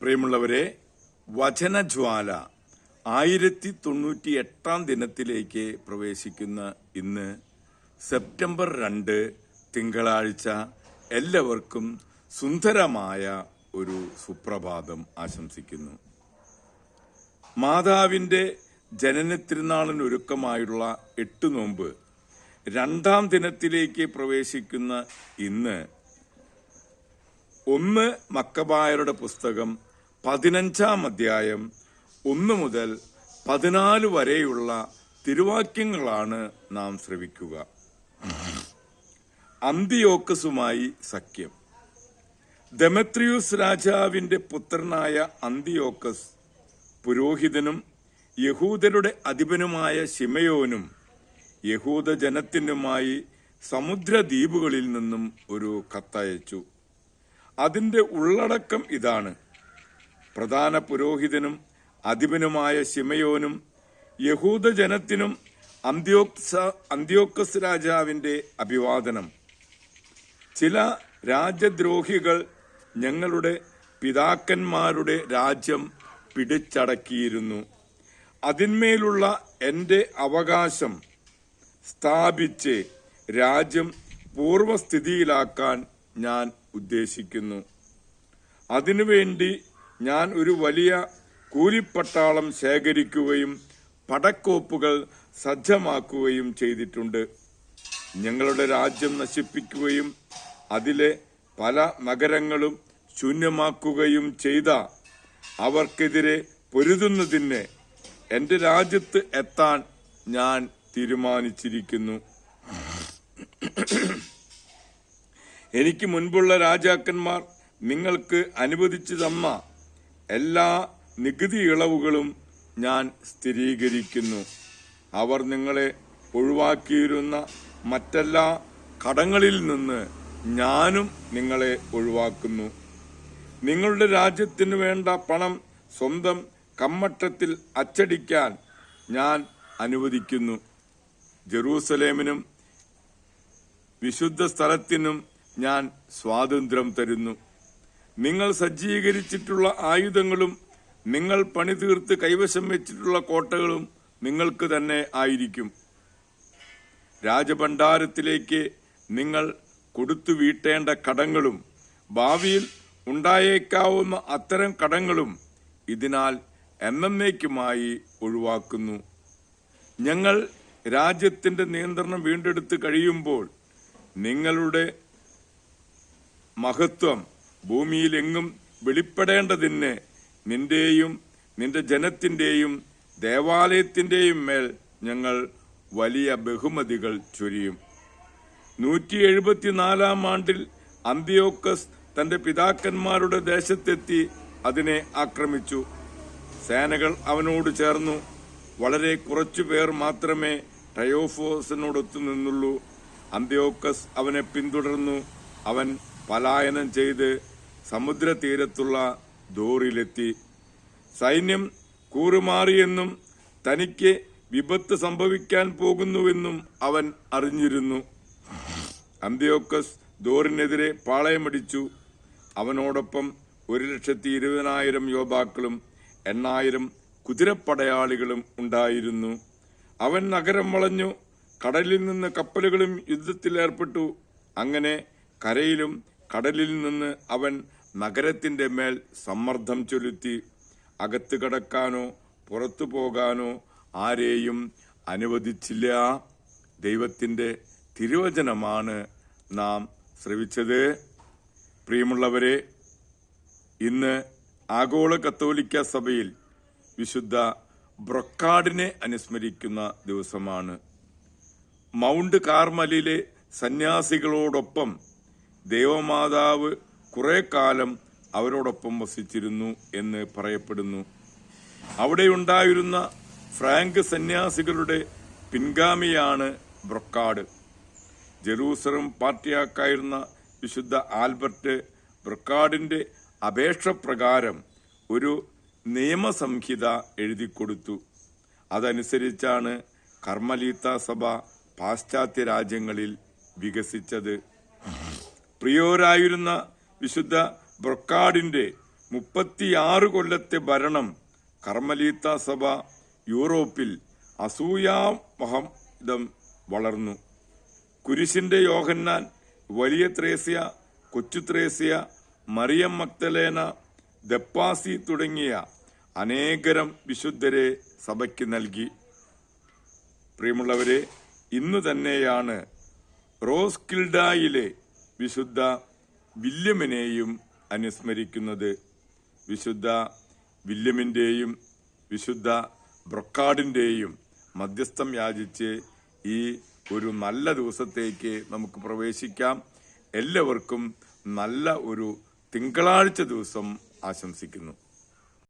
പ്രിയമുള്ളവരെ വചനജ്വാല ആയിരത്തി തൊണ്ണൂറ്റി എട്ടാം ദിനത്തിലേക്ക് പ്രവേശിക്കുന്ന ഇന്ന് സെപ്റ്റംബർ രണ്ട് തിങ്കളാഴ്ച എല്ലാവർക്കും സുന്ദരമായ ഒരു സുപ്രഭാതം ആശംസിക്കുന്നു. മാതാവിന്റെ ജനനത്തിരുനാളിനൊരുക്കമായുള്ള എട്ട് നോമ്പ് രണ്ടാം ദിനത്തിലേക്ക് പ്രവേശിക്കുന്ന ഇന്ന് ഒന്ന് മക്കബായരുടെ പുസ്തകം പതിനഞ്ചാം അധ്യായം. ഒന്ന് മുതൽ പതിനാല് വരെയുള്ള തിരുവാക്യങ്ങളാണ് നാം ശ്രവിക്കുക. അന്തിയോക്കസുമായി സഖ്യം. ദമത്രിയൂസ് രാജാവിന്റെ പുത്രനായ അന്തിയോക്കസ് പുരോഹിതനും യഹൂദരുടെ അധിപനുമായ ശിമയോനും യഹൂദ ജനത്തിനുമായി സമുദ്രദ്വീപുകളിൽ നിന്നും ഒരു കത്തയച്ചു. അതിന്റെ ഉള്ളടക്കം ഇതാണ്. പ്രധാന പുരോഹിതനും അധിപനുമായ ശിമയോനും യഹൂദ ജനത്തിനും അന്ത്യോക്സ അന്ത്യോക്കസ് രാജാവിന്റെ അഭിവാദനം. ചില രാജ്യദ്രോഹികൾ ഞങ്ങളുടെ പിതാക്കന്മാരുടെ രാജ്യം പിടിച്ചടക്കിയിരുന്നു. അതിന്മേലുള്ള എന്റെ അവകാശം സ്ഥാപിച്ച് രാജ്യം പൂർവസ്ഥിതിയിലാക്കാൻ ഞാൻ ഉദ്ദേശിക്കുന്നു. അതിനുവേണ്ടി ഞാൻ ഒരു വലിയ കൂലിപ്പട്ടാളം ശേഖരിക്കുകയും പടക്കോപ്പുകൾ സജ്ജമാക്കുകയും ചെയ്തിട്ടുണ്ട്. ഞങ്ങളുടെ രാജ്യം നശിപ്പിക്കുകയും അതിലെ പല നഗരങ്ങളും ശൂന്യമാക്കുകയും ചെയ്ത അവർക്കെതിരെ പൊരുതുന്നതിന് എന്റെ രാജ്യത്ത് എത്താൻ ഞാൻ തീരുമാനിച്ചിരിക്കുന്നു. എനിക്ക് മുൻപുള്ള രാജാക്കന്മാർ നിങ്ങൾക്ക് അനുവദിച്ചു തന്ന എല്ലാ നികുതി ഇളവുകളും ഞാൻ സ്ഥിരീകരിക്കുന്നു. അവർ നിങ്ങളെ ഒഴിവാക്കിയിരുന്ന മറ്റെല്ലാ കടങ്ങളിൽ നിന്ന് ഞാനും നിങ്ങളെ ഒഴിവാക്കുന്നു. നിങ്ങളുടെ രാജ്യത്തിന് വേണ്ട പണം സ്വന്തം കമ്മട്ടത്തിൽ അച്ചടിക്കാൻ ഞാൻ അനുവദിക്കുന്നു. ജെറൂസലേമിനും വിശുദ്ധ സ്ഥലത്തിനും ഞാൻ സ്വാതന്ത്ര്യം തരുന്നു. നിങ്ങൾ സജ്ജീകരിച്ചിട്ടുള്ള ആയുധങ്ങളും നിങ്ങൾ പണിതീർത്ത് കൈവശം വെച്ചിട്ടുള്ള കോട്ടകളും നിങ്ങൾക്ക് തന്നെ ആയിരിക്കും. രാജഭണ്ഡാരത്തിലേക്ക് നിങ്ങൾ കൊടുത്തു വീട്ടേണ്ട കടങ്ങളും ഭാവിയിൽ ഉണ്ടായേക്കാവുന്ന അത്തരം കടങ്ങളും ഇതിനാൽ എന്നേക്കുമായി ഒഴിവാക്കുന്നു. ഞങ്ങൾ രാജ്യത്തിന്റെ നിയന്ത്രണം വീണ്ടെടുത്ത് കഴിയുമ്പോൾ നിങ്ങളുടെ മഹത്വം. ഭൂമിയിലെങ്ങും വെളിപ്പെടേണ്ടതിന് നിന്റെയും നിന്റെ ജനത്തിന്റെയും ദേവാലയത്തിന്റെയും മേൽ ഞങ്ങൾ വലിയ ബഹുമതികൾ ചൊരിയും. നൂറ്റി എഴുപത്തിനാലാം ആണ്ടിൽ അന്തിയോക്കസ് തന്റെ പിതാക്കന്മാരുടെ ദേശത്തെത്തി അതിനെ ആക്രമിച്ചു. സേനകൾ അവനോട് ചേർന്നു. വളരെ കുറച്ചു പേർ മാത്രമേ ടയോഫോസിനോടൊത്തു നിന്നുള്ളൂ. അന്ത്യോക്കസ് അവനെ പിന്തുടർന്നു. അവൻ പലായനം ചെയ്ത് സമുദ്രതീരത്തുള്ള ദോറിലെത്തി. സൈന്യം കൂറുമാറിയെന്നും തനിക്ക് വിപത്ത് സംഭവിക്കാൻ പോകുന്നുവെന്നും അവൻ അറിഞ്ഞിരുന്നു. അന്ത്യോക്കസ് ദോറിനെതിരെ പാളയമടിച്ചു. അവനോടൊപ്പം ഒരു ലക്ഷത്തി ഇരുപതിനായിരം യോദ്ധാക്കളും എണ്ണായിരം കുതിരപ്പടയാളികളും ഉണ്ടായിരുന്നു. അവൻ നഗരം വളഞ്ഞു കടലിൽ നിന്ന് കപ്പലുകളും യുദ്ധത്തിൽ ഏർപ്പെട്ടു അങ്ങനെ കരയിലും കടലിൽ നിന്ന് അവൻ നഗരത്തിന്റെ മേൽ സമ്മർദ്ദം ചൊലുത്തി അകത്ത് കടക്കാനോ പുറത്തു പോകാനോ ആരെയും അനുവദിച്ചില്ല. ദൈവത്തിന്റെ തിരുവചനമാണ് നാം ശ്രവിച്ചത്. പ്രിയമുള്ളവരെ ഇന്ന് ആഗോള കത്തോലിക്ക സഭയിൽ വിശുദ്ധ ബ്രൊക്കാഡിനെ അനുസ്മരിക്കുന്ന ദിവസമാണ്. മൗണ്ട് കാർമലിലെ സന്യാസികളോടൊപ്പം ദേവമാതാവ് കുറെ കാലം അവരോടൊപ്പം വസിച്ചിരുന്നു എന്ന് പറയപ്പെടുന്നു. അവിടെ ഉണ്ടായിരുന്ന ഫ്രാങ്ക് സന്യാസികളുടെ പിൻഗാമിയാണ് ബ്രൊക്കാഡ് ജെറൂസലം പാർട്ടിയാക്കായിരുന്ന വിശുദ്ധ ആൽബർട്ട് ബ്രൊക്കാഡിന്റെ അപേക്ഷ പ്രകാരം ഒരു നിയമസംഹിത എഴുതിക്കൊടുത്തു. അതനുസരിച്ചാണ് കർമ്മലീത്ത സഭ പാശ്ചാത്യ രാജ്യങ്ങളിൽ വികസിച്ചത്. പ്രിയോരായിരുന്ന വിശുദ്ധ ബ്രൊക്കാഡിന്റെ മുപ്പത്തിയാറ് കൊല്ലത്തെ ഭരണം കർമ്മലീത്ത സഭ യൂറോപ്പിൽ അസൂയാമഹം വളർന്നു. കുരിശിന്റെ യോഹന്നാൻ വലിയ ത്രേസ്യ കൊച്ചു ത്രേസ്യ മറിയം മക്തലേന ദപ്പാസി തുടങ്ങിയ അനേകരം വിശുദ്ധരെ സഭയ്ക്ക് നൽകി. പ്രിയമുള്ളവരെ ഇന്നു തന്നെയാണ് റോസ്കിൽഡായിലെ വിശുദ്ധ വില്യമിനെയും അനുസ്മരിക്കുന്നത് വിശുദ്ധ വില്യമിന്റെയും വിശുദ്ധ ബ്രൊക്കാഡിന്റെയും മധ്യസ്ഥം യാചിച്ച് ഈ ഒരു നല്ല ദിവസത്തേക്ക് നമുക്ക് പ്രവേശിക്കാം. എല്ലാവർക്കും നല്ല ഒരു തിങ്കളാഴ്ച ദിവസം ആശംസിക്കുന്നു.